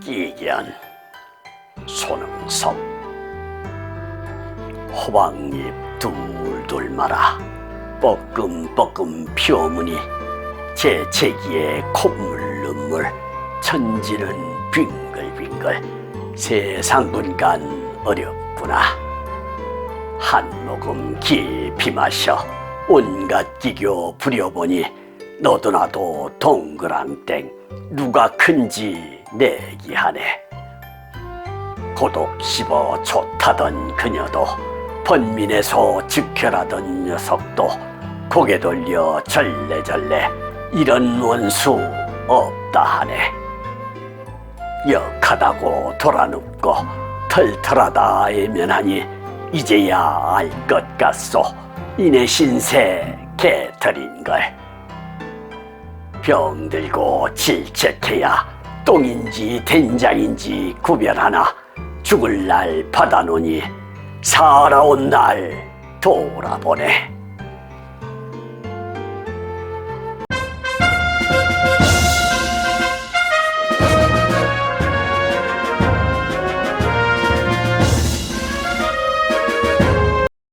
끼견 손흥섭. 호박잎 둘둘 말아 뻐끔뻐끔 피어무니 재채기에 콧물 눈물. 천지는 빙글빙글. 세상군간 어렵구나. 한 모금 깊이 마셔 온갖 기교 부려보니 너도 나도 동그랑땡 누가 큰지 내기하네. 고독 씹어 좋다던 그녀도 번민에서 즉혈하던 녀석도 고개 돌려 절레절레 이런 원수 없다 하네. 역하다고 돌아눕고 털털하다 애면하니 이제야 알 것 같소. 이내 신세 개털인걸 병들고 질책해야 똥인지 된장인지 구별하나 죽을 날 받아놓으니 살아온 날 돌아보네